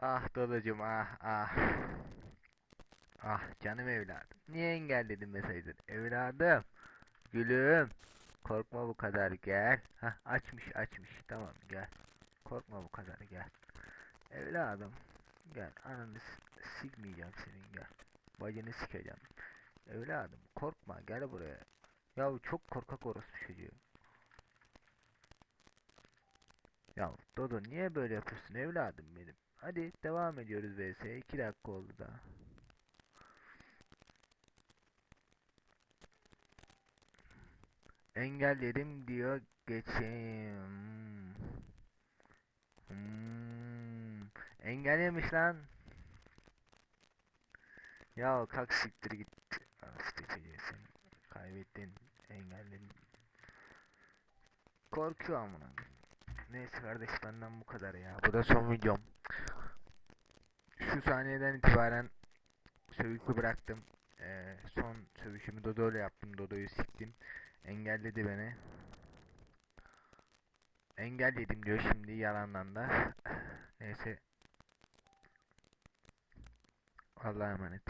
Ah Dodocuğum ah ah. Ah canım evladım. Niye engelledin mesajları? Evladım. Gülüm. Korkma bu kadar gel. Hah açmış açmış. Tamam gel. Korkma bu kadar gel. Evladım. Gel ananı s- silmeyeceğim senin gel. Bacını sikeceğim. Evladım korkma gel buraya. Ya çok korkak orospu çocuğu. Ya Dodo niye böyle yapıyorsun evladım benim? Hadi devam ediyoruz vs. 2 dakika oldu daha. Engelledim diyor geçeyim. Hmm. Engellemiş lan. Ya kalk siktir git. Kaybettin. Engelledin. Korkuyor amına. Neyse kardeş benden bu kadar ya. Bu da son videom. Şu saniyeden itibaren sövüşü bıraktım. Ee, son sövüşümü Dodo ile yaptım. Dodo'yu siktim. Engelledi beni. Engelledim diyor şimdi yalandan da. Neyse. Allah'a emanet.